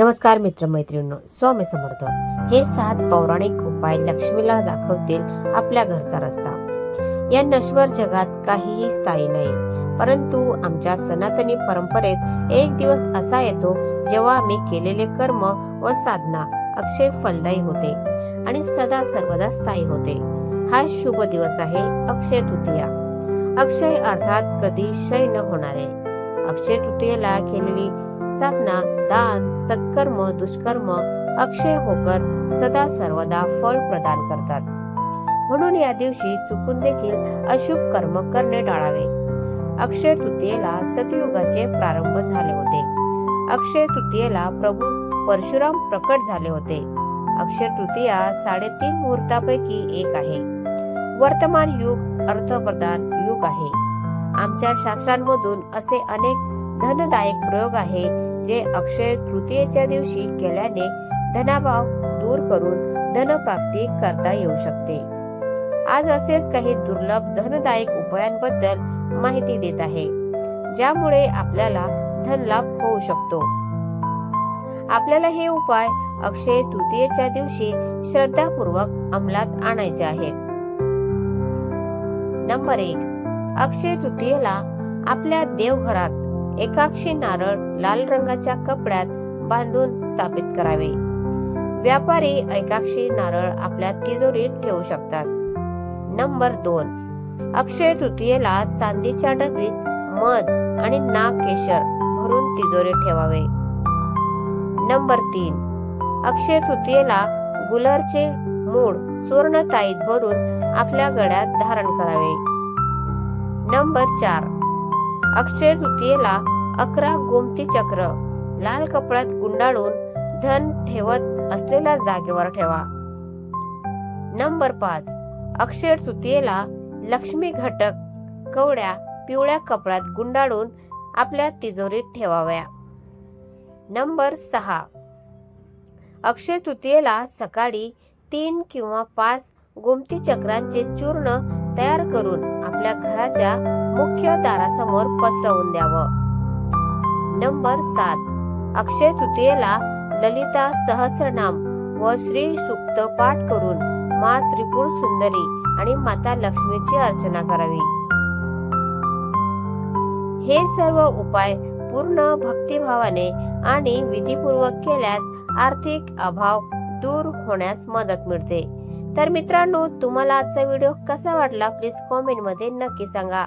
नमस्कार मित्रमैत्रिणींनो स्वामी समर्थ. हे सात पौराणिक उपाय लक्ष्मीला दाखवतील आपल्या घरचा रस्ता. या नश्वर जगात काहीही स्थायी नाही परंतु आमच्या सनातनी परंपरेत एक दिवस असा येतो जेव्हा आम्ही केलेले कर्म व साधना अक्षय फलदायी होते आणि सदा सर्वदा स्थायी होते. हा शुभ दिवस आहे अक्षय तृतीया. अक्षय अर्थात कधी क्षय न होणारे. अक्षय तृतीयेला केलेली साधना दान सत्कर्म दुष्कर्म अक्षय होकर सदा सर्वदा फळ प्रदान करतात. म्हणून या दिवशी चुकून देखील अशुभ कर्म करणे टाळावे. अक्षय तृतीयेला सतयुगाचे प्रारंभ झाले होते. अक्षय तृतीयेला प्रभू परशुराम प्रकट झाले होते. अक्षय तृतीया साडेतीन मुहूर्तापैकी एक आहे. वर्तमान युग अर्थप्रदान युग आहे. आमच्या शास्त्रांमधून असे अनेक धनदायक प्रयोग आहे जे अक्षय तृतीयेच्या दिवशी केल्याने धनाभाव दूर करून धनप्राप्ती करता येऊ शकते. आज असेच काही दुर्लभ धनदायक उपायांबद्दल माहिती देत आहे ज्यामुळे आपल्याला धनलाभ होऊ शकतो. आपल्याला हे उपाय अक्षय तृतीयेच्या दिवशी श्रद्धापूर्वक अंमलात आणायचे आहेत. नंबर एक अक्षय तृतीयेला आपल्या देवघरात एकाक्षी नारळ लाल रंगाच्या कपड्यात बांधून स्थापित करावे. व्यापारी एकाक्षी नारळ आपल्या तिजोरीत ठेवू शकतात. नंबर दोन. अक्षय तृतीयेला चांदीच्या डबीत मध आणि नाग केशर भरून तिजोरीत ठेवावे. नंबर तीन. अक्षय तृतीयेला गुलरचे मूळ सुवर्ण ताईत भरून आपल्या गळ्यात धारण करावे. नंबर चार. अक्षय तृतीयेला अकरा गोमती चक्र लाल कपड्यात गुंडाळून धन ठेवत असलेल्या जागेवर ठेवा. नंबर पाच. अक्षय तृतीयेला लक्ष्मी घटक कवड्या पिवळ्या कपड्यात गुंडाळून आपल्या तिजोरीत ठेवाव्या. नंबर सहा. अक्षय तृतीयेला सकाळी तीन किंवा पाच गोमती चक्रांचे चूर्ण तयार करून आपल्या घराच्या मुख्य दारासमोर पसरवून द्यावं. नंबर सात. अक्षय तृतीयेला ललिता सहस्रनाम व श्री सुक्त पाठ करून मा त्रिपुर सुंदरी आणि माता लक्ष्मीची अर्चना करावी. हे सर्व उपाय पूर्ण भक्तिभावाने आणि विधीपूर्वक केल्यास आर्थिक अभाव दूर होण्यास मदत मिळते. तर मित्रांनो तुम्हाला आजचा व्हिडिओ कसा वाटला? प्लीज कॉमेंटमध्ये नक्की सांगा.